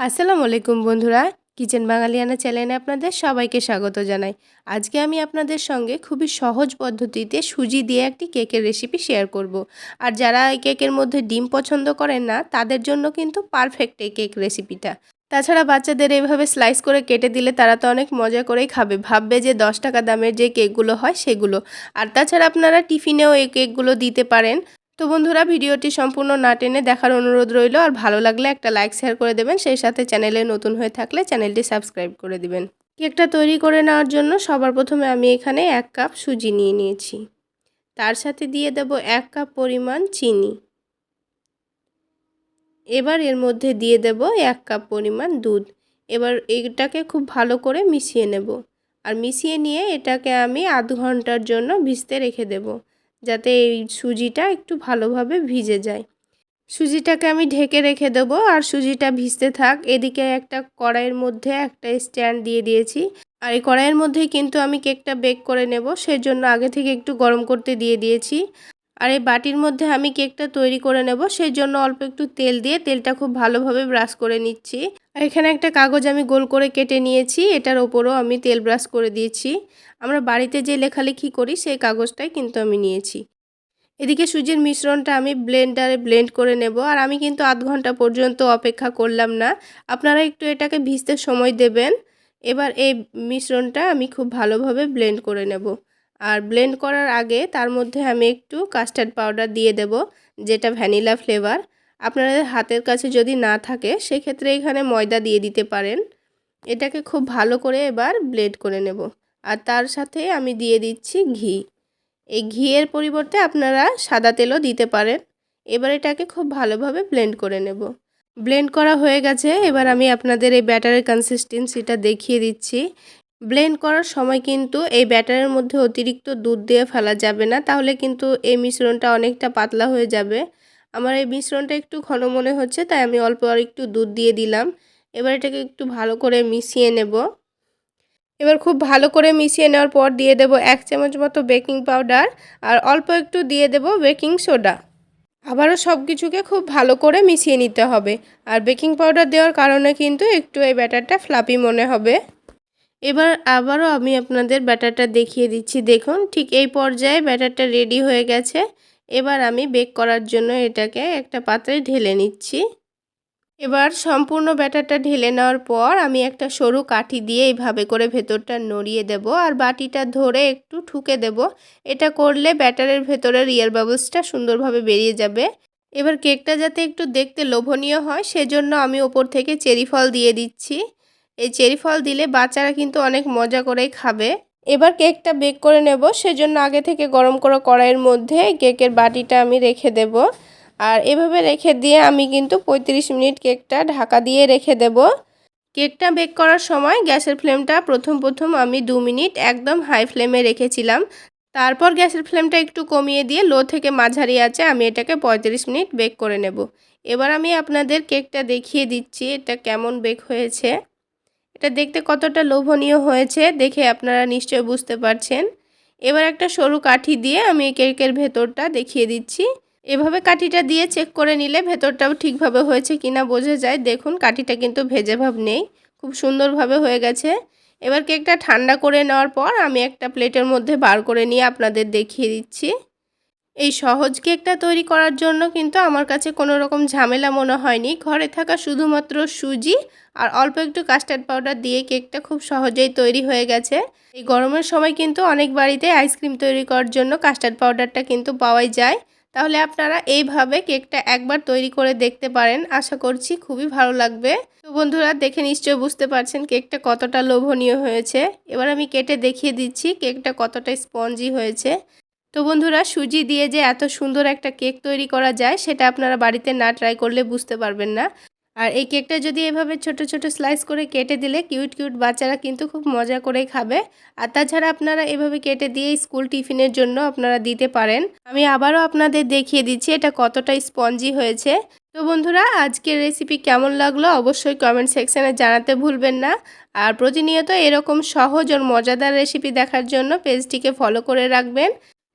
আসসালামু আলাইকুম বন্ধুরা। কিচেন বাঙালিয়ানা চ্যানেলে আপনাদের সবাইকে স্বাগত জানাই। আজকে আমি আপনাদের সঙ্গে খুবই সহজ পদ্ধতিতে সুজি দিয়ে একটি কেকের রেসিপি শেয়ার করব। আর যারা এই কেকের মধ্যে ডিম পছন্দ করেন না, তাদের জন্য কিন্তু পারফেক্ট এই কেক রেসিপিটা তাছাড়া বাচ্চাদের এইভাবে স্লাইস করে কেটে দিলে তারা তো অনেক মজা করেই খাবে। ভাববে যে দশ টাকা দামের যে কেকগুলো হয় সেগুলো। আর তাছাড়া আপনারা টিফিনেও এই কেকগুলো দিতে পারেন। তো বন্ধুরা, ভিডিওটি সম্পূর্ণ না টেনে দেখার অনুরোধ রইল। আর ভালো লাগলে একটা লাইক, শেয়ার করে দেবেন। সেই সাথে চ্যানেলে নতুন হয়ে থাকলে চ্যানেলটি সাবস্ক্রাইব করে দিবেন। কেকটা তৈরি করে নেওয়ার জন্য সবার প্রথমে আমি এখানে এক কাপ সুজি নিয়ে নিয়েছি। তার সাথে দিয়ে দেব এক কাপ পরিমাণ চিনি। এবার এর মধ্যে দিয়ে দেব এক কাপ পরিমাণ দুধ। এবার এটাকে খুব ভালো করে মিশিয়ে নেব। আর মিশিয়ে নিয়ে এটাকে আমি আধ ঘণ্টার জন্য ভিজতে রেখে দেবো। যাতে এই সুজিটা একটু ভালোভাবে ভিজে যায়। সুজিটাকে আমি ঢেকে রেখে দেবো আর সুজিটা ভিজতে থাক। এদিকে একটা কড়াইয়ের মধ্যে একটা স্ট্যান্ড দিয়ে দিয়েছি। আর এই কড়াইয়ের মধ্যেই কিন্তু আমি কেকটা বেক করে নেব। সেজন্য আগে থেকে একটু গরম করতে দিয়ে দিয়েছি। আর এই বাটির মধ্যে আমি কেকটা তৈরি করে নেব। সেই জন্য অল্প একটু তেল দিয়ে তেলটা খুব ভালোভাবে ব্রাশ করে নিচ্ছি। এখানে একটা কাগজ আমি গোল করে কেটে নিয়েছি, এটার ওপরও আমি তেল ব্রাশ করে দিয়েছি। আমরা বাড়িতে যে লেখালেখি করি, সেই কাগজটাই কিন্তু আমি নিয়েছি। এদিকে সুজির মিশ্রণটা আমি ব্লেন্ডারে ব্লেন্ড করে নেব, আর আমি কিন্তু আধ ঘণ্টা পর্যন্ত অপেক্ষা করলাম না। আপনারা একটু এটাকে ভিজতে সময় দেবেন। এবার এই মিশ্রণটা আমি খুব ভালোভাবে ব্লেন্ড করে নেব। আর ব্লেন্ড করার আগে তার মধ্যে আমি একটু কাস্টার্ড পাউডার দিয়ে দেব, যেটা ভ্যানিলা ফ্লেভার। আপনাদের হাতের কাছে যদি না থাকে, সেক্ষেত্রে এখানে ময়দা দিয়ে দিতে পারেন। এটাকে খুব ভালো করে এবার ব্লেড করে নেব। আর তার সাথে আমি দিয়ে দিচ্ছি ঘি। এই ঘিয়ের পরিবর্তে আপনারা সাদা তেলও দিতে পারেন। এবার এটাকে খুব ভালোভাবে ব্লেন্ড করে নেব। ব্লেন্ড করা হয়ে গেছে। এবার আমি আপনাদের এই ব্যাটারের কনসিস্টেন্সিটা দেখিয়ে দিচ্ছি। ব্লেন্ড করার সময় কিন্তু এই ব্যাটারের মধ্যে অতিরিক্ত দুধ দিয়ে ফেলা যাবে না। তাহলে কিন্তু এই মিশ্রণটা অনেকটা পাতলা হয়ে যাবে। আমার এই মিশ্রণটা একটু ঘন মনে হচ্ছে, তাই আমি অল্প আর একটু দুধ দিয়ে দিলাম। এবার এটাকে একটু ভালো করে মিশিয়ে নেব। এবার খুব ভালো করে মিশিয়ে নেওয়ার পর দিয়ে দেব এক চামচ মতো বেকিং পাউডার আর অল্প একটু দিয়ে দেব বেকিং সোডা। আবারও সব কিছুকে খুব ভালো করে মিশিয়ে নিতে হবে। আর বেকিং পাউডার দেওয়ার কারণে কিন্তু একটু এই ব্যাটারটা ফ্লাপি মনে হবে। এবার আবারও আমি আপনাদের ব্যাটারটা দেখিয়ে দিচ্ছি। দেখুন, ঠিক এই পর্যায়ে ব্যাটারটা রেডি হয়ে গেছে। এবার আমি বেক করার জন্য এটাকে একটা পাত্রে ঢেলে নিচ্ছি। এবার সম্পূর্ণ ব্যাটারটা ঢেলে নেওয়ার পর আমি একটা সরু কাঠি দিয়ে এইভাবে করে ভেতরটা নড়িয়ে দেব আর বাটিটা ধরে একটু ঠুকে দেব। এটা করলে ব্যাটারের ভেতরের রিয়ার বাবলসটা সুন্দরভাবে বেরিয়ে যাবে। এবার কেকটা যাতে একটু দেখতে লোভনীয় হয় সেজন্য আমি ওপর থেকে চেরি ফল দিয়ে দিচ্ছি। এই চেরি ফল দিলে বাচ্চারা কিন্তু অনেক মজা করেই খাবে। এবার কেকটা বেক করে নেব। সেজন্য আগে থেকে গরম করা কড়াইয়ের মধ্যে কেকের বাটিটা আমি রেখে দেব। আর এভাবে রেখে দিয়ে আমি কিন্তু ৩৫ মিনিট কেকটা ঢাকা দিয়ে রেখে দেব। কেকটা বেক করার সময় গ্যাসের ফ্লেমটা প্রথম প্রথম আমি দু মিনিট একদম হাই ফ্লেমে রেখেছিলাম। তারপর গ্যাসের ফ্লেমটা একটু কমিয়ে দিয়ে লো থেকে মাঝারি আছে আমি এটাকে ৩৫ মিনিট বেক করে নেব। এবার আমি আপনাদের কেকটা দেখিয়ে দিচ্ছি এটা কেমন বেক হয়েছে। এটা দেখতে কতটা লোভনীয় হয়েছে দেখে আপনারা নিশ্চয় বুঝতে পারছেন। এবার একটা সরু কাঠি দিয়ে আমি কেকের ভেতরটা দেখিয়ে দিচ্ছি। এভাবে কাঠিটা দিয়ে চেক করে নিলে ভেতরটাও ঠিকভাবে হয়েছে কিনা বোঝা যায়। দেখুন, কাঠিটা কিন্তু ভেজে ভাব নেই, খুব সুন্দরভাবে হয়ে গেছে। এবার কেকটা ঠান্ডা করে নেওয়ার পর আমি একটা প্লেটের মধ্যে বার করে নিয়ে আপনাদের দেখিয়ে দিচ্ছি। এই সহজ কেকটা তৈরি করার জন্য কিন্তু আমার কাছে কোনো রকম ঝামেলা মনে হয়নি। ঘরে থাকা শুধুমাত্র সুজি আর অল্প একটু কাস্টার্ড পাউডার দিয়ে কেকটা খুব সহজেই তৈরি হয়ে গেছে। এই গরমের সময় কিন্তু অনেক বাড়িতে আইসক্রিম তৈরি করার জন্য কাস্টার্ড পাউডারটা কিন্তু পাওয়াই যায়। তাহলে আপনারা এইভাবে কেকটা একবার তৈরি করে দেখতে পারেন। আশা করছি খুবই ভালো লাগবে। তো বন্ধুরা, দেখে নিশ্চয় বুঝতে পারছেন কেকটা কতটা লোভনীয় হয়েছে। এবার আমি কেটে দেখিয়ে দিচ্ছি কেকটা কতটা স্পঞ্জি হয়েছে। তো বন্ধুরা, সুজি দিয়ে যে এত সুন্দর একটা কেক তৈরি করা যায়, সেটা আপনারা বাড়িতে না ট্রাই করলে বুঝতে পারবেন না। আর এই কেকটা যদি এভাবে ছোট ছোট স্লাইস করে কেটে দিলে কিউট কিউট বাচ্চারা কিন্তু খুব মজা করেই খাবে। আর তাছাড়া আপনারা এভাবে কেটে দিয়ে স্কুল টিফিনের জন্য আপনারা দিতে পারেন। আমি আবারও আপনাদের দেখিয়ে দিচ্ছি এটা কতটা স্পঞ্জি হয়েছে। তো বন্ধুরা, আজকের রেসিপি কেমন লাগল অবশ্যই কমেন্ট সেকশানে জানাতে ভুলবেন না। আর প্রতিনিয়ত এরকম সহজ ও মজাদার রেসিপি দেখার জন্য পেজটিকে ফলো করে রাখবেন।